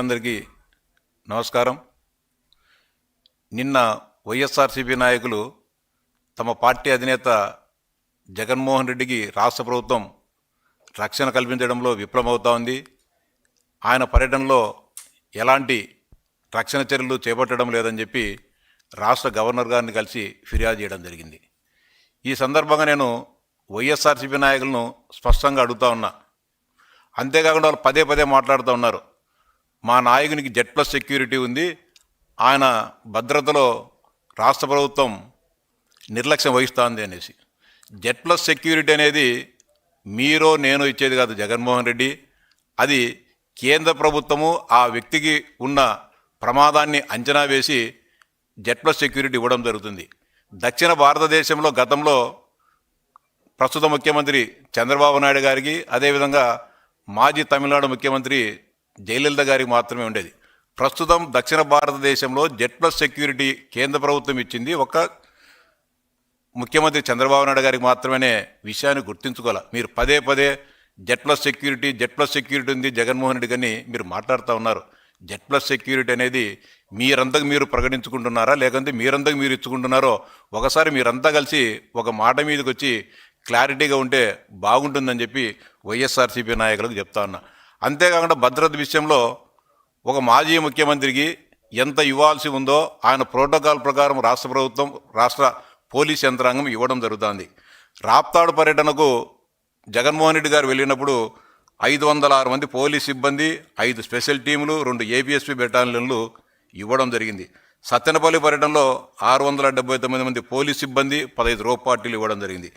ప్రేక్షకులందరికీ నమస్కారం. నిన్న వైఎస్ఆర్సీపీ నాయకులు తమ పార్టీ అధినేత జగన్మోహన్ రెడ్డికి రాష్ట్ర ప్రభుత్వం రక్షణ కల్పించడంలో విఫలమవుతా ఉంది. ఆయన పర్యటనలో ఎలాంటి రక్షణ చర్యలు చేపట్టడం లేదని చెప్పి రాష్ట్ర గవర్నర్ గారిని కలిసి ఫిర్యాదు చేయడం జరిగింది. ఈ సందర్భంగా నేను వైఎస్ఆర్సీపీ నాయకులను స్పష్టంగా అడుగుతా ఉన్నా. అంతేకాకుండా వాళ్ళు పదే పదే మాట్లాడుతూ ఉన్నారు. మా నాయకునికి జెడ్ ప్లస్ సెక్యూరిటీ ఉంది. ఆయన భద్రతలో రాష్ట్ర ప్రభుత్వం నిర్లక్ష్యం వహిస్తోంది అనేసి. జెడ్ ప్లస్ సెక్యూరిటీ అనేది మీరో నేను ఇచ్చేది కాదు జగన్మోహన్ రెడ్డి. అది కేంద్ర ప్రభుత్వము ఆ వ్యక్తికి ఉన్న ప్రమాదాన్ని అంచనా వేసి జెడ్ ప్లస్ సెక్యూరిటీ ఇవ్వడం జరుగుతుంది. దక్షిణ భారతదేశంలో గతంలో ప్రస్తుత ముఖ్యమంత్రి చంద్రబాబు నాయుడు గారికి అదేవిధంగా మాజీ తమిళనాడు ముఖ్యమంత్రి జయలలిత గారికి మాత్రమే ఉండేది. ప్రస్తుతం దక్షిణ భారతదేశంలో జెడ్ ప్లస్ సెక్యూరిటీ కేంద్ర ప్రభుత్వం ఇచ్చింది. ఒక ముఖ్యమంత్రి చంద్రబాబు నాయుడు గారికి మాత్రమే విషయాన్ని గుర్తించుకోవాలి. మీరు పదే పదే Z plus security Z plus security ఉంది జగన్మోహన్ రెడ్డి గారిని మీరు మాట్లాడుతూ ఉన్నారు. జెడ్ ప్లస్ సెక్యూరిటీ అనేది మీరంతకు మీరు ప్రకటించుకుంటున్నారా? లేకుంటే మీరంతకు మీరు ఇచ్చుకుంటున్నారో? ఒకసారి మీరంతా కలిసి ఒక మాట మీదకి వచ్చి క్లారిటీగా ఉంటే బాగుంటుందని చెప్పి వైఎస్ఆర్సీపీ నాయకులకు చెప్తా ఉన్నా. అంతేకాకుండా భద్రత విషయంలో ఒక మాజీ ముఖ్యమంత్రికి ఎంత ఇవ్వాల్సి ఉందో ఆయన ప్రోటోకాల్ ప్రకారం రాష్ట్ర ప్రభుత్వం రాష్ట్ర పోలీస్ యంత్రాంగం ఇవ్వడం జరుగుతుంది. రాప్తాడు పర్యటనకు జగన్మోహన్ రెడ్డి గారు వెళ్ళినప్పుడు ఐదు వందల ఆరు మంది పోలీస్ సిబ్బంది ఐదు స్పెషల్ టీములు రెండు ఏపీఎస్పీ బెటాలియన్లు ఇవ్వడం జరిగింది. సత్తెనపల్లి పర్యటనలో ఆరు వందల డెబ్బై తొమ్మిది మంది పోలీస్ సిబ్బంది పదహైదు రో పార్టీలు ఇవ్వడం జరిగింది.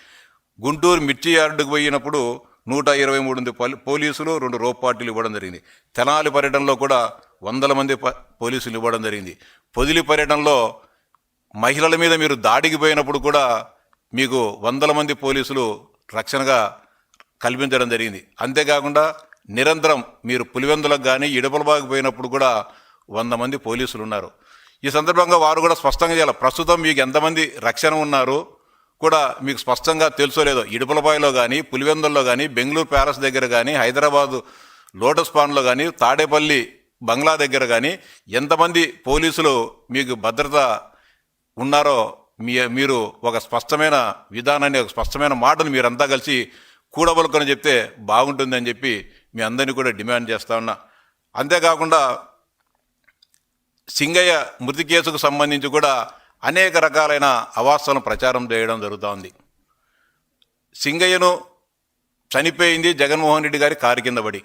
గుంటూరు మిర్చి యార్డుకు పోయినప్పుడు నూట ఇరవై మూడు మంది పోలీసులు రెండు రో పార్టీలు ఇవ్వడం జరిగింది. తెనాలి పర్యటనలో కూడా వందల మంది పోలీసులు ఇవ్వడం జరిగింది. పొదిలి పర్యటనలో మహిళల మీద మీరు దాడికి పోయినప్పుడు కూడా మీకు వందల మంది పోలీసులు రక్షణగా కల్పించడం జరిగింది. అంతేకాకుండా నిరంతరం మీరు పులివెందులకు కానీ ఇడపలబాగు పోయినప్పుడు కూడా వంద మంది పోలీసులు ఉన్నారు. ఈ సందర్భంగా వారు కూడా స్పష్టంగా చేయాలి. ప్రస్తుతం మీకు ఎంతమంది రక్షణ ఉన్నారు? కూడా మీకు స్పష్టంగా తెలుసో లేదో ఇడుపులపాయలో కానీ పులివెందుల్లో కానీ బెంగళూరు ప్యాలెస్ దగ్గర కానీ హైదరాబాదు లోటస్ పాండ్లో కానీ తాడేపల్లి బంగ్లా దగ్గర కానీ ఎంతమంది పోలీసులు మీకు భద్రత ఉన్నారో మీ మీరు ఒక స్పష్టమైన విధానాన్ని ఒక స్పష్టమైన మాటను మీరంతా కలిసి కూడబలుకొని చెప్తే బాగుంటుందని చెప్పి మీ అందరినీ కూడా డిమాండ్ చేస్తా ఉన్నా. అంతేకాకుండా సింగయ్య మృతి కేసుకు సంబంధించి కూడా అనేక రకాలైన అవాస్తవం ప్రచారం చేయడం జరుగుతోంది. సింగయ్యను చనిపోయింది జగన్మోహన్ రెడ్డి గారి కారు కింద పడి.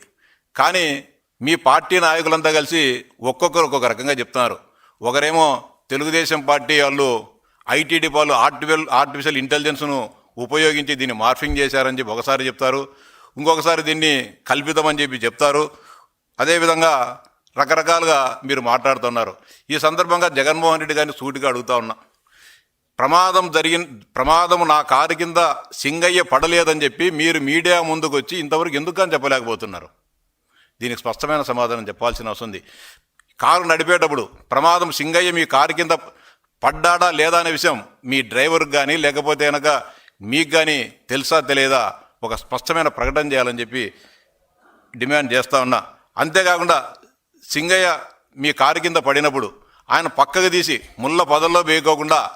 కానీ మీ పార్టీ నాయకులంతా కలిసి ఒక్కొక్కరు ఒక్కొక్క రకంగా చెప్తున్నారు. ఒకరేమో తెలుగుదేశం పార్టీ వాళ్ళు ఐటీడీ వాళ్ళు ఆర్టిఫిషియల్ ఆర్టిఫిషియల్ ఇంటెలిజెన్స్ను ఉపయోగించి దీన్ని మార్ఫింగ్ చేశారని చెప్పి ఒకసారి చెప్తారు. ఇంకొకసారి దీన్ని కల్పితమని చెప్పి చెప్తారు. అదేవిధంగా రకరకాలుగా మీరు మాట్లాడుతున్నారు. ఈ సందర్భంగా జగన్మోహన్ రెడ్డి గారిని సూటిగా అడుగుతా ఉన్నా. ప్రమాదం జరిగిన ప్రమాదం నా కారు కింద సింగయ్య పడలేదని చెప్పి మీరు మీడియా ముందుకు వచ్చి ఇంతవరకు ఎందుకని చెప్పలేకపోతున్నారు? దీనికి స్పష్టమైన సమాధానం చెప్పాల్సిన అవసరం ఉంది. కారు నడిపేటప్పుడు ప్రమాదం సింగయ్య మీ కారు కింద పడ్డాడా లేదా అనే విషయం మీ డ్రైవర్కి కానీ లేకపోతే కనుక మీకు కానీ తెలుసా తెలియదా? ఒక స్పష్టమైన ప్రకటన చేయాలని చెప్పి డిమాండ్ చేస్తా ఉన్నా. అంతేకాకుండా సింగయ్య మీ కారు కింద పడినప్పుడు ఆయన పక్కకు తీసి ముళ్ళ పొదల్లో వేయకోకుండా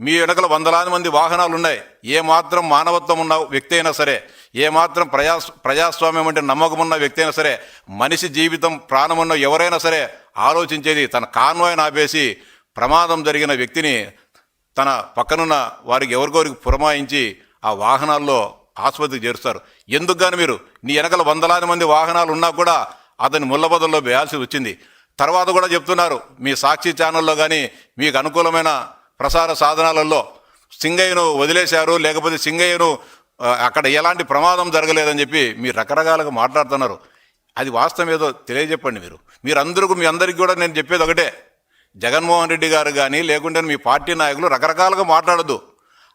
మీ వెనకల వందలాది మంది వాహనాలు ఉన్నాయి ఏ మాత్రం మానవత్వం ఉన్న వ్యక్తి అయినా సరే ఏ మాత్రం ప్రజా ప్రజాస్వామ్యం అంటే నమ్మకం ఉన్న వ్యక్తి అయినా సరే మనిషి జీవితం ప్రాణం ఉన్న ఎవరైనా సరే ఆలోచించేది తన కాన్వాయ్ని ఆపేసి ప్రమాదం జరిగిన వ్యక్తిని తన పక్కనున్న వారికి ఎవరికొరికి పురమాయించి ఆ వాహనాల్లో ఆసుపత్రికి చేరుస్తారు. ఎందుకు కానీ మీరు? నీ వెనకల వందలాది మంది వాహనాలు ఉన్నా కూడా అతని ముళ్ళబదల్లో వేయాల్సి వచ్చింది. తర్వాత కూడా చెప్తున్నారు మీ సాక్షి ఛానల్లో కానీ మీకు అనుకూలమైన ప్రసార సాధనాలలో సింగయ్యను వదిలేశారు లేకపోతే సింగయ్యను అక్కడ ఎలాంటి ప్రమాదం జరగలేదని చెప్పి మీరు రకరకాలుగా మాట్లాడుతున్నారు. అది వాస్తవం ఏదో తెలియజెప్పండి మీరు. మీరందరూ మీ అందరికీ కూడా నేను చెప్పేది ఒకటే. జగన్మోహన్ రెడ్డి గారు కానీ లేకుంటే మీ పార్టీ నాయకులు రకరకాలుగా మాట్లాడద్దు.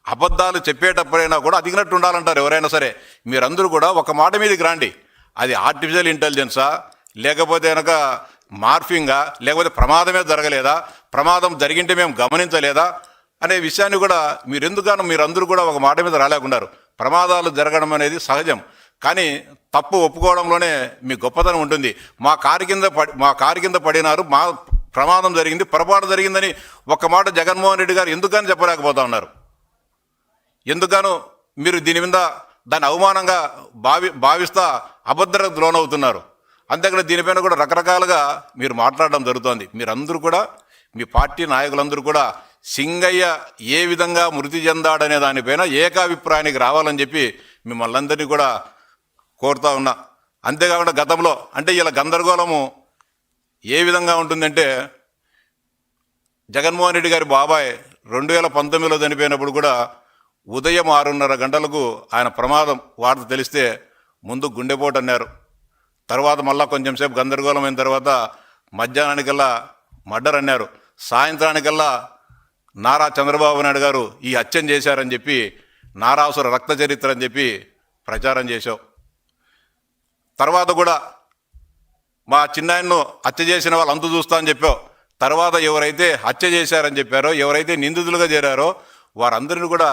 అబద్ధాలు చెప్పేటప్పుడైనా కూడా అదిగినట్టు ఉండాలంటారు ఎవరైనా సరే. మీరందరూ కూడా ఒక మాట మీదకి రాండి. అది ఆర్టిఫిషియల్ ఇంటెలిజెన్సా లేకపోతే కనుక మార్ఫింగా? లేకపోతే ప్రమాదమే జరగలేదా? ప్రమాదం జరిగింటే మేము గమనించలేదా? అనే విషయాన్ని కూడా మీరెందుకనో మీరందరూ కూడా ఒక మాట మీద రాలేకున్నారు. ప్రమాదాలు జరగడం అనేది సహజం. కానీ తప్పు ఒప్పుకోవడంలోనే మీ గొప్పతనం ఉంటుంది. మా కారు కింద పడి మా కారు కింద పడినారు మా ప్రమాదం జరిగింది పొరపాటు జరిగిందని ఒక్క మాట జగన్మోహన్ రెడ్డి గారు ఎందుకని చెప్పలేకపోతా ఉన్నారు? ఎందుకను మీరు దీని మీద దాన్ని అవమానంగా భావి భావిస్తా అభద్రతకు లోనవుతున్నారు. అంతేకాని దీనిపైన కూడా రకరకాలుగా మీరు మాట్లాడడం జరుగుతోంది. మీరందరూ కూడా మీ పార్టీ నాయకులందరూ కూడా సింగయ్య ఏ విధంగా మృతి చెందాడనే దానిపైన ఏకాభిప్రాయానికి రావాలని చెప్పి మిమ్మల్ని అందరినీ కూడా కోరుతా ఉన్నా. అంతేకాకుండా గతంలో అంటే ఇలా గందరగోళము ఏ విధంగా ఉంటుందంటే జగన్మోహన్ రెడ్డి గారి బాబాయ్ రెండు వేల పంతొమ్మిదిలో చనిపోయినప్పుడు కూడా ఉదయం ఆరున్నర గంటలకు ఆయన ప్రమాదం వార్త తెలిస్తే ముందు గుండెపోటు అన్నారు. తర్వాత మళ్ళా కొంచెం సేపు గందరగోళం అయిన తర్వాత మధ్యాహ్నానికల్లా మర్డర్ అన్నారు. సాయంత్రానికల్లా నారా చంద్రబాబు నాయుడు గారు ఈ హత్యం చేశారని చెప్పి నారాసుర రక్త చరిత్ర అని చెప్పి ప్రచారం చేశావు తర్వాత కూడా మా చిన్నాయన్ను హత్య చేసిన వాళ్ళు అంతు చూస్తా అని చెప్పావు తర్వాత ఎవరైతే హత్య చేశారని చెప్పారో ఎవరైతే నిందితులుగా చేరారో వారందరిని కూడా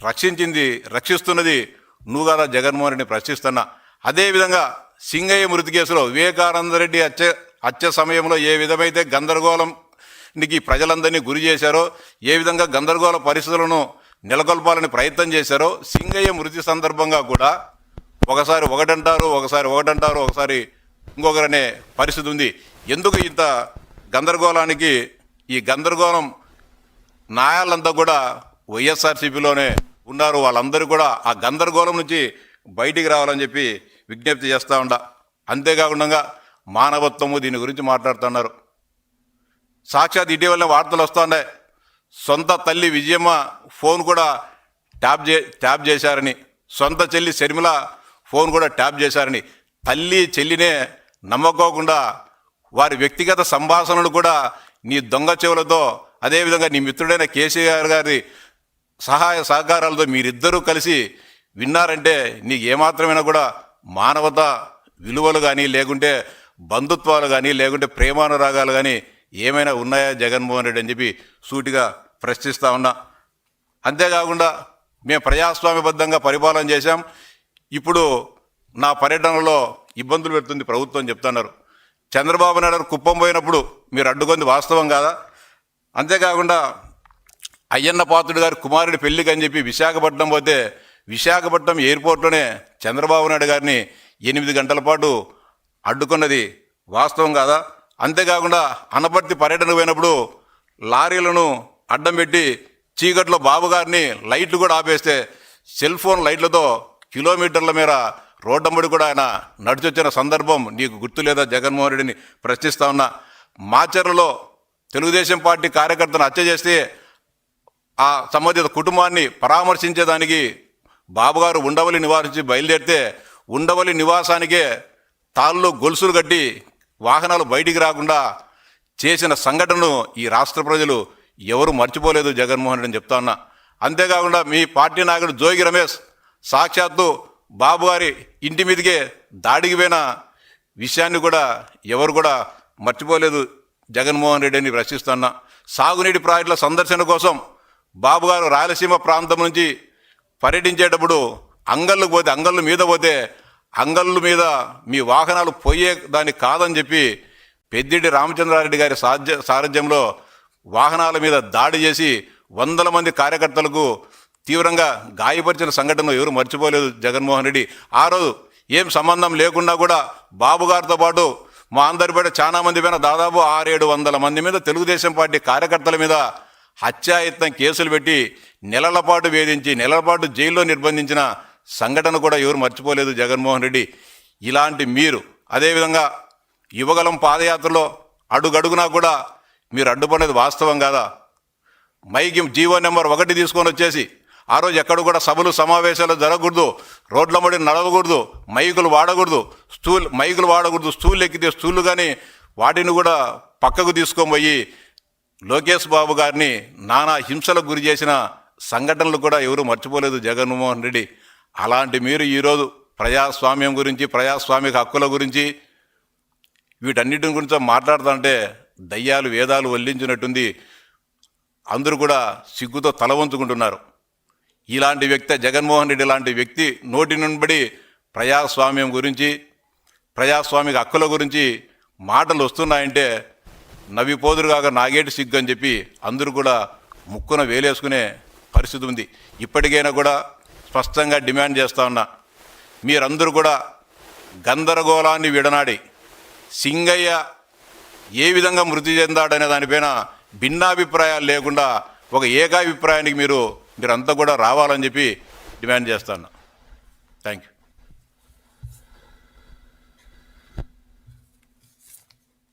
రక్షించింది రక్షిస్తున్నది నువ్వు కదా జగన్మోహన్ రెడ్డిని ప్రశ్నిస్తున్నా. అదేవిధంగా సింగయ్య మృతి కేసులో వివేకానంద రెడ్డి హత్య హత్య సమయంలో ఏ విధమైతే గందరగోళంకి ప్రజలందరినీ గురి చేశారో ఏ విధంగా గందరగోళ పరిస్థితులను నెలకొల్పాలని ప్రయత్నం చేశారో సింగయ్య మృతి సందర్భంగా కూడా ఒకసారి ఒకటంటారు ఒకసారి ఒకటంటారు ఒకసారి ఇంకొకరనే పరిస్థితి ఉంది. ఎందుకు ఇంత గందరగోళానికి ఈ గందరగోళం నాయాలంతా కూడా వైఎస్ఆర్సీపీలోనే ఉన్నారు. వాళ్ళందరూ కూడా ఆ గందరగోళం నుంచి బయటికి రావాలని చెప్పి విజ్ఞప్తి చేస్తూ ఉండ. అంతేకాకుండా మానవత్వము దీని గురించి మాట్లాడుతున్నారు సాక్షాత్ ఇటీవల వార్తలు వస్తుండే సొంత తల్లి విజయమ్మ ఫోన్ కూడా ట్యాప్ చే ట్యాప్ చేశారని సొంత చెల్లి శర్మిల ఫోన్ కూడా ట్యాప్ చేశారని తల్లి చెల్లినే నమ్మకోకుండా వారి వ్యక్తిగత సంభాషణలు కూడా నీ దొంగ చెవులతో అదేవిధంగా నీ మిత్రుడైన కేసీఆర్ గారి సహాయ సహకారాలతో మీరిద్దరూ కలిసి విన్నారంటే నీకు ఏమాత్రమైనా కూడా మానవత విలువలు కానీ లేకుంటే బంధుత్వాలు కానీ లేకుంటే ప్రేమానురాగాలు కానీ ఏమైనా ఉన్నాయా జగన్మోహన్ రెడ్డి అని చెప్పి సూటిగా ప్రశ్నిస్తూ ఉన్నా. అంతేకాకుండా మేము ప్రజాస్వామ్యబద్ధంగా పరిపాలన చేశాం. ఇప్పుడు నా పర్యటనలో ఇబ్బందులు పెడుతుంది ప్రభుత్వం చెప్తున్నారు. చంద్రబాబు నాయుడు కుప్పం పోయినప్పుడు మీరు అడ్డుకుంది వాస్తవం కాదా? అంతేకాకుండా అయ్యన్న పాత్రుడు గారి కుమారుడి పెళ్ళికి అని చెప్పి విశాఖపట్నం పోతే విశాఖపట్నం ఎయిర్పోర్ట్లోనే చంద్రబాబు నాయుడు గారిని ఎనిమిది గంటల పాటు అడ్డుకున్నది వాస్తవం కాదా? అంతేకాకుండా అనపర్తి పర్యటన పోయినప్పుడు లారీలను అడ్డం పెట్టి చీకట్లో బాబు గారిని లైట్లు కూడా ఆపేస్తే సెల్ ఫోన్ లైట్లతో కిలోమీటర్ల మేర రోడ్డమ్మడి కూడా ఆయన నడిచొచ్చిన సందర్భం నీకు గుర్తు లేదా జగన్మోహన్ రెడ్డిని ప్రశ్నిస్తా ఉన్నా. మాచర్లలో తెలుగుదేశం పార్టీ కార్యకర్తను హత్య చేస్తే ఆ సంబంధిత కుటుంబాన్ని పరామర్శించేదానికి బాబుగారు ఉండవల్లి నివారించి బయలుదేరితే ఉండవల్లి నివాసానికే తాళ్ళు గొలుసులు కట్టి వాహనాలు బయటికి రాకుండా చేసిన సంఘటనను ఈ రాష్ట్ర ప్రజలు ఎవరు మర్చిపోలేదు జగన్మోహన్ రెడ్డి అని చెప్తా ఉన్నా. అంతేకాకుండా మీ పార్టీ నాయకుడు జోగి రమేష్ సాక్షాత్తు బాబు గారి ఇంటి మీదకే దాడికి పోయిన విషయాన్ని కూడా ఎవరు కూడా మర్చిపోలేదు జగన్మోహన్ రెడ్డి అని ప్రశ్నిస్తున్నా సాగునీటి ప్రాజెక్టుల సందర్శన కోసం బాబు గారు రాయలసీమ ప్రాంతం నుంచి పర్యటించేటప్పుడు అంగళ్ళు పోతే అంగళ్ళు మీద పోతే అంగళ్ళు మీద మీ వాహనాలు పోయే దాన్ని కాదని చెప్పి పెద్దిడి రామచంద్రారెడ్డి గారి సాధ్య సారథ్యంలో వాహనాల మీద దాడి చేసి వందల మంది కార్యకర్తలకు తీవ్రంగా గాయపరిచిన సంఘటన ఎవరు మర్చిపోలేదు జగన్మోహన్ రెడ్డి. ఆ రోజు ఏం సంబంధం లేకుండా కూడా బాబు గారితో పాటు మా అందరి పైన చాలా మంది పైన దాదాపు ఆరేడు వందల మంది మీద తెలుగుదేశం పార్టీ కార్యకర్తల మీద హత్యాయత్నం కేసులు పెట్టి నెలల పాటు వేధించి నెలల పాటు జైల్లో నిర్బంధించిన సంఘటన కూడా ఎవరు మర్చిపోలేదు జగన్మోహన్ రెడ్డి. ఇలాంటి మీరు అదేవిధంగా యువగలం పాదయాత్రలో అడుగడుగునా కూడా మీరు అడ్డుపడేది వాస్తవం కాదా? మైకి జీవో నెంబర్ ఒకటి తీసుకొని వచ్చేసి ఆ రోజు ఎక్కడ కూడా సభలు సమావేశాలు జరగకూడదు రోడ్ల మడి నడవకూడదు మైకులు వాడకూడదు స్టూల్ మైకులు వాడకూడదు స్టూల్ ఎక్కితే స్టూళ్ళు కానీ వాటిని కూడా పక్కకు తీసుకొని పోయి లోకేష్ బాబు గారిని నానా హింసలకు గురి చేసిన సంఘటనలు కూడా ఎవరూ మర్చిపోలేదు జగన్మోహన్ రెడ్డి. అలాంటి మీరు ఈరోజు ప్రజాస్వామ్యం గురించి ప్రజాస్వామిక హక్కుల గురించి వీటన్నిటి గురించి మాట్లాడుతుంటే దయ్యాలు వేదాలు వల్లించినట్టుంది. అందరూ కూడా సిగ్గుతో తల వంచుకుంటున్నారు. ఇలాంటి వ్యక్తి జగన్మోహన్ రెడ్డి లాంటి వ్యక్తి నోటి నుండి ప్రజాస్వామ్యం గురించి ప్రజాస్వామిక హక్కుల గురించి మాటలు వస్తున్నాయంటే నవ్విపోదురుగాక నాగేటి సిగ్గు అని చెప్పి అందరూ కూడా ముక్కున వేలేసుకునే పరిస్థితి ఉంది. ఇప్పటికైనా కూడా స్పష్టంగా డిమాండ్ చేస్తా ఉన్నా. మీరందరూ కూడా గందరగోళాన్ని విడనాడి సింగయ్య ఏ విధంగా మృతి చెందాడనే దానిపైన భిన్నాభిప్రాయాలు లేకుండా ఒక ఏకాభిప్రాయానికి మీరు మీరంతా కూడా రావాలని చెప్పి డిమాండ్ చేస్తాను థ్యాంక్ యూ